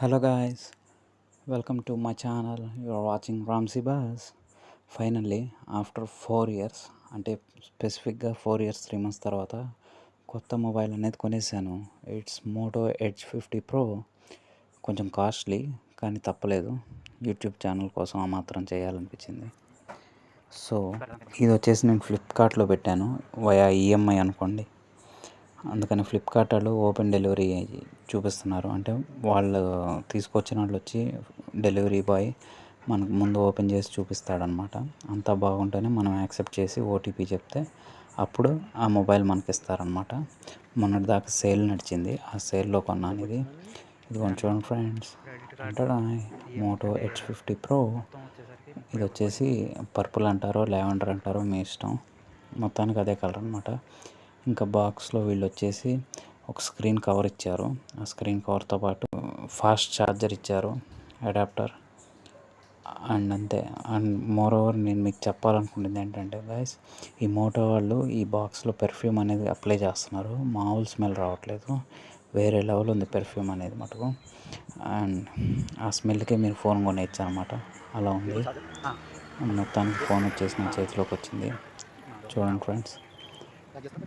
Hello guys welcome to my channel you're watching Ramsi boss finally after four years అంటే స్పెసిఫిక్గా four years three months తర్వాత కొత్త mobile అనేది కొనేసాను. It's Moto Edge fifty Pro కొంచెం costly కానీ తప్పలేదు. YouTube channel కోసం ఆ మాత్రం చేయాలనిపించింది. సో ఇది వచ్చేసి నేను ఫ్లిప్కార్ట్లో పెట్టాను. వయా ఈఎంఐ అనుకోండి. అందుకని ఫ్లిప్కార్ట్ వాళ్ళు ఓపెన్ డెలివరీ చూపిస్తున్నారు. అంటే వాళ్ళు తీసుకొచ్చిన వాళ్ళు వచ్చి డెలివరీ బాయ్ మనకు ముందు ఓపెన్ చేసి చూపిస్తాడనమాట. అంతా బాగుంటేనే మనం యాక్సెప్ట్ చేసి ఓటీపీ చెప్తే అప్పుడు ఆ మొబైల్ మనకి ఇస్తారనమాట. మొన్నటి దాకా సేల్ నడిచింది. ఆ సేల్లో కొన్నాను ఇది. ఇది కొంచెం ఫ్రెండ్స్. అంటాడా మోటో హెచ్ ఫిఫ్టీ ప్రో. ఇది వచ్చేసి పర్పుల్ అంటారో లెవెండర్ అంటారో మీ ఇష్టం. మొత్తానికి అదే కలర్ అనమాట. ఇంకా బాక్స్లో వీళ్ళు వచ్చేసి ఒక స్క్రీన్ కవర్ ఇచ్చారు. ఆ స్క్రీన్ కవర్తో పాటు ఫాస్ట్ ఛార్జర్ ఇచ్చారు అడాప్టర్. అండ్ అంతే. అండ్ మోర్ ఓవర్ నేను మీకు చెప్పాలనుకుంటుంది ఏంటంటే గైస్ ఈ మోటో వాళ్ళు ఈ బాక్స్లో పెర్ఫ్యూమ్ అనేది అప్లై చేస్తున్నారు. మామూలు స్మెల్ రావట్లేదు. వేరే లెవెల్ ఉంది పెర్ఫ్యూమ్ అనేది మటుకు. అండ్ ఆ స్మెల్కే మీరు ఫోన్ కొనేయచ్చు అనమాట అలా ఉంది. మొత్తానికి ఫోన్ వచ్చేసి నా చేతిలోకి వచ్చింది. చూడండి friends.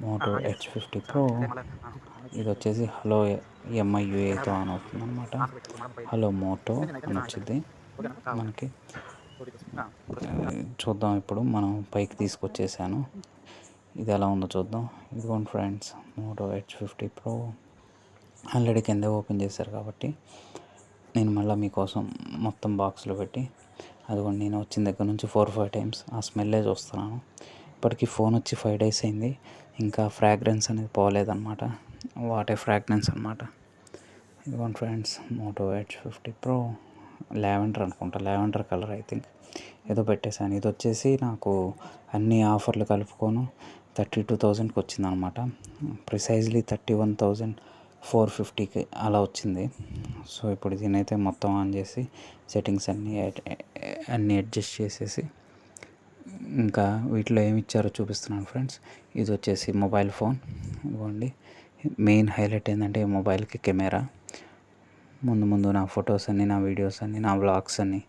Moto H fifty Pro. ఇది వచ్చేసి హలో ఎంఐ యూఏతో ఆన్ అవుతుంది అనమాట హలో మోటో అని వచ్చింది మనకి చూద్దాం ఇప్పుడు మనం పైకి తీసుకొచ్చేసాను. ఇది ఎలా ఉందో చూద్దాం. ఇదిగోండి friends Moto H fifty Pro. Already కింద ఓపెన్ చేశారు కాబట్టి నేను మళ్ళీ మీకోసం మొత్తం బాక్స్లో పెట్టి అదిగోండి నేను వచ్చిన దగ్గర నుంచి ఫోర్ ఫైవ్ టైమ్స్ ఆ స్మెల్లే చూస్తున్నాను. ఇప్పటికీ ఫోన్ వచ్చి ఫైవ్ డేస్ అయింది. ఇంకా ఫ్రాగ్రెన్స్ అనేది పోలేదన్నమాట. వాటే ఫ్రాగ్రెన్స్ అనమాట ఇదిగోండి friends Moto H fifty Pro lavender అనుకుంటా. లావెండర్ కలర్ ఐ థింక్ ఏదో పెట్టేశాను. ఇది వచ్చేసి నాకు అన్ని ఆఫర్లు కలుపుకోను. థర్టీ టూ థౌజండ్కి వచ్చిందనమాట precisely thirty one thousand four ఫిఫ్టీకి అలా వచ్చింది. సో ఇప్పుడు దీనైతే మొత్తం ఆన్ చేసి సెట్టింగ్స్ అన్నీ అన్నీ అడ్జస్ట్ చేసేసి ఇంకా వీటిలో ఏమి ఇచ్చారో చూపిస్తున్నాను ఫ్రెండ్స్. ఇది వచ్చేసి మొబైల్ ఫోన్. ఇవ్వండి. మెయిన్ హైలైట్ ఏంటంటే ఈ మొబైల్కి కెమెరా. ముందు ముందు నా ఫొటోస్ అన్ని నా వీడియోస్ అన్ని నా బ్లాగ్స్ అన్ని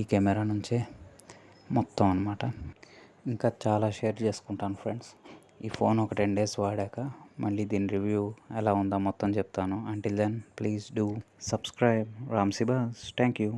ఈ కెమెరా నుంచే మొత్తం అనమాట ఇంకా చాలా షేర్ చేసుకుంటాను ఫ్రెండ్స్. ఈ ఫోన్ ఒక టెన్ డేస్ వాడాక మళ్ళీ దీని రివ్యూ ఎలా ఉందో మొత్తం చెప్తాను. Until then please do subscribe Ramsi boss thank you